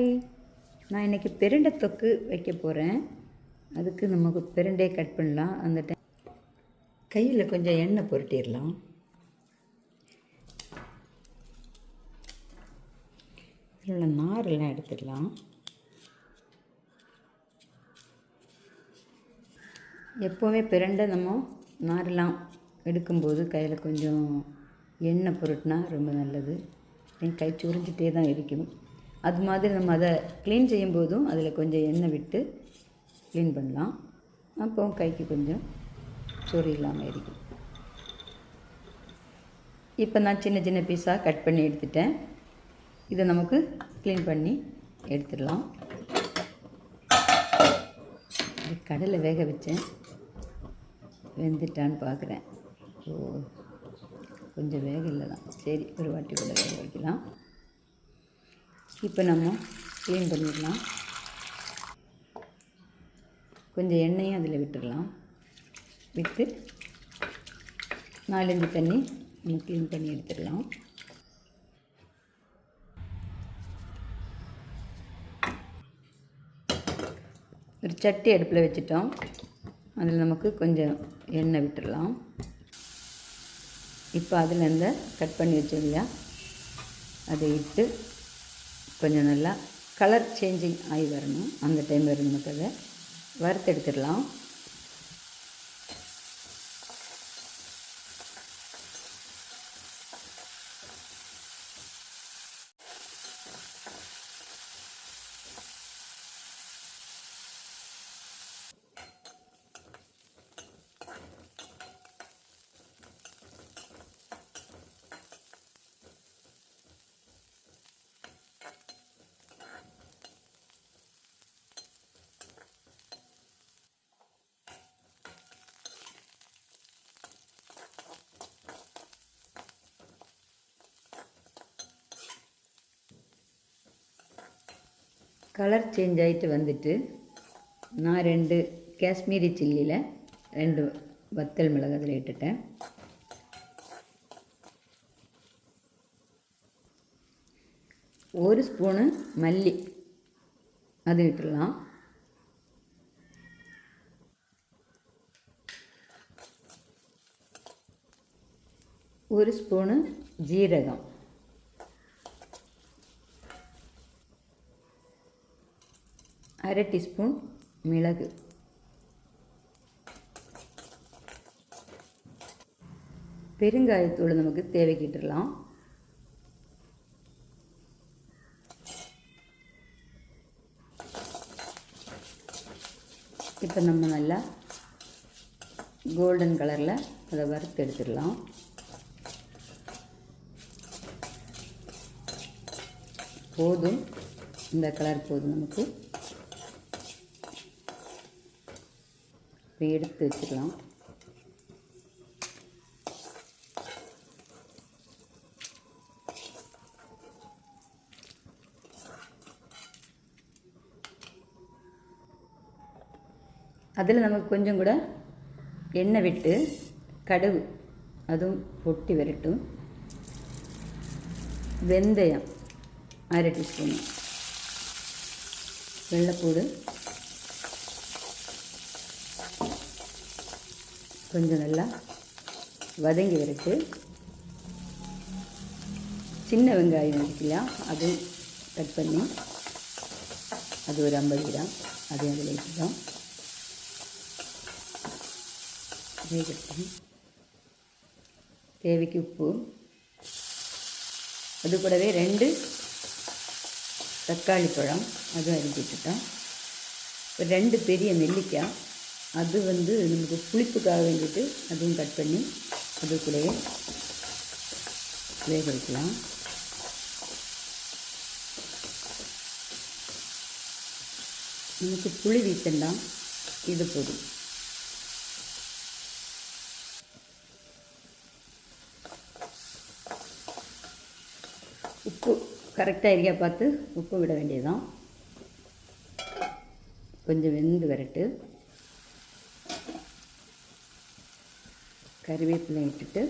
Hi நான் இன்றைக்கி பெருண்டை தொக்கு வைக்க போகிறேன் அதுக்கு நமக்கு பெருண்டையை கட் பண்ணலாம். அந்த டைம் கையில் கொஞ்சம் எண்ணெய் புரட்டிடலாம். இதில் உள்ள நாரெல்லாம் எடுத்துடலாம். எப்போவுமே பிரண்டை நம்ம நாரெல்லாம் எடுக்கும்போது கையில் கொஞ்சம் எண்ணெய் புரட்டினா ரொம்ப நல்லது. என் கை சுரிஞ்சிட்டே தான் இருக்கும். அது மாதிரி நம்ம அதை க்ளீன் செய்யும்போதும் அதில் கொஞ்சம் எண்ணெய் விட்டு க்ளீன் பண்ணலாம். அப்போ கைக்கு கொஞ்சம் சொறி இல்லாமல் இருக்கும் இப்போ நான் சின்ன சின்ன பீஸாக கட் பண்ணி எடுத்துட்டேன். இதை நமக்கு க்ளீன் பண்ணி எடுத்துடலாம். கடலை வேக வச்சேன். வெந்துட்டான்னு பார்க்குறேன் ஓ கொஞ்சம் வேக இல்லை தான். சரி ஒரு வாட்டி கூட வேக வைக்கலாம். இப்போ நம்ம க்ளீன் பண்ணிடலாம். கொஞ்சம் எண்ணெயும் அதில் விட்டுடலாம். விட்டு நாலஞ்சு தண்ணி நம்ம க்ளீன் பண்ணி எடுத்துடலாம். ஒரு சட்டி அடுப்பில் வச்சுட்டோம். அதில் நமக்கு கொஞ்சம் எண்ணெய் விட்டுடலாம். இப்போ அதில் இந்த கட் பண்ணி வச்சோம் இல்லையா? அதை இட்டு கொஞ்சம் நல்லா கலர் சேஞ்சிங் ஆகி வரணும். அந்த டைம் வரும் நமக்கு அதை வறுத்தெடுத்துடலாம். கலர் சேஞ்ச் ஆகிட்டு வந்துட்டு நான் ரெண்டு காஷ்மீரி சில்லியில் ரெண்டு வத்தல் மிளகு அதில் இட்டுட்டேன். ஒரு ஸ்பூனு மல்லி அது விட்டுடலாம் ஒரு ஸ்பூனு ஜீரகம். அரை டீஸ்பூன் மிளகு. பெருங்காயத்தூள் நமக்கு தேவைக்கிட்டுலாம் இப்போ நம்ம நல்லா கோல்டன் கலரில் அதை வறுத்து எடுத்துடலாம். போதும். இந்த கலர் போதும் நமக்கு. இப்போ எடுத்து வச்சுக்கலாம். அதில் நமக்கு கொஞ்சம் கூட எண்ணெய் விட்டு கடுகு அதுவும் பொட்டி வரட்டும். வெந்தயம் அரை டீஸ்பூன். வெள்ளைப்பூடு கொஞ்சம் நல்லா வதங்கி விரட்டு சின்ன வெங்காயம் இருக்குல்லையா? அதுவும் கட் பண்ணி அது ஒரு ஐம்பது கிராம். அதையும் அதில் வச்சுட்டோம் வேகட்டும் தேவைக்கு உப்பு. அது கூடவே ரெண்டு தக்காளி பழம். அதுவும் அரிஞ்சிட்டுட்டோம் ஒரு ரெண்டு பெரிய நெல்லிக்காய். அது வந்து நமக்கு புளிப்புக்காக வேண்டிட்டு அதுவும் கட் பண்ணி அது கூடவே வேக வைக்கலாம். நமக்கு புளி வீசண்டாம் இது போதும். உப்பு கரெக்டாக இருக்கா பார்த்து உப்பு விட வேண்டியதுதான். கொஞ்சம் வெந்து வரட்டு. கருவேப்பிலை இட்டுட்டு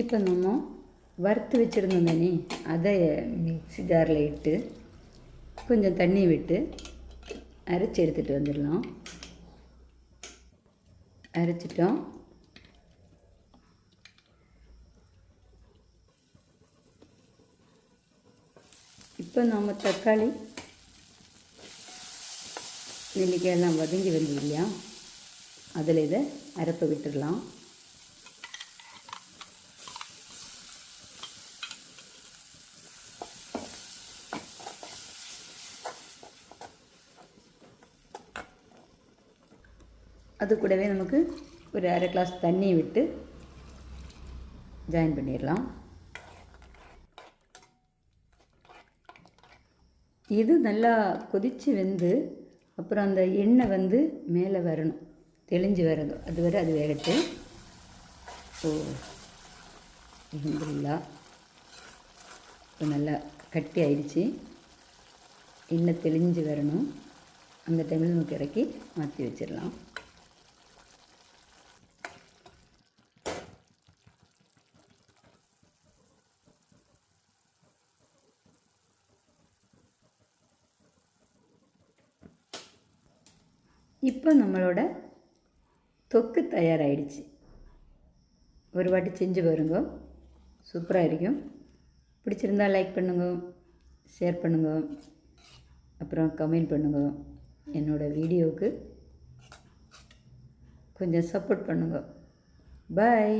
இப்போ நம்ம வறுத்து வச்சுருந்தோம் தானே அதை மிக்ஸி ஜாரில் இட்டு கொஞ்சம் தண்ணி விட்டு அரைச்சி எடுத்துகிட்டு வந்துடலாம். அரைச்சிட்டோம். இப்போ நாம் தக்காளி நெல்லிக்காயெல்லாம் வதங்கி வந்து இல்லையா? அதில் இதை அரைப்ப விட்டுடலாம். அது கூடவே நமக்கு ஒரு அரை கிளாஸ் தண்ணி விட்டு ஜாயின் பண்ணிடலாம். இது நல்லா கொதித்து வெந்து அப்புறம் அந்த எண்ணெய் வந்து மேலே வரணும். தெளிஞ்சு வரணும். அது வரை அது வேகட்டு. ஓ அல்ஹம்துலில்லாஹ் இப்போ நல்லா கட்டி ஆயிடுச்சு. எண்ணெய் தெளிஞ்சு வரணும். அந்த டைமில் நமக்கு இறக்கி மாற்றி வச்சிடலாம். இப்போ நம்மளோட தொக்கு தயாராகிடுச்சு ஒரு வாட்டி செஞ்சு பாருங்க. சூப்பராக இருக்கும். பிடிச்சிருந்தா லைக் பண்ணுங்க ஷேர் பண்ணுங்க அப்புறம் கமெண்ட் பண்ணுங்க. என்னோடய வீடியோவுக்கு கொஞ்சம் சப்போர்ட் பண்ணுங்க. பாய்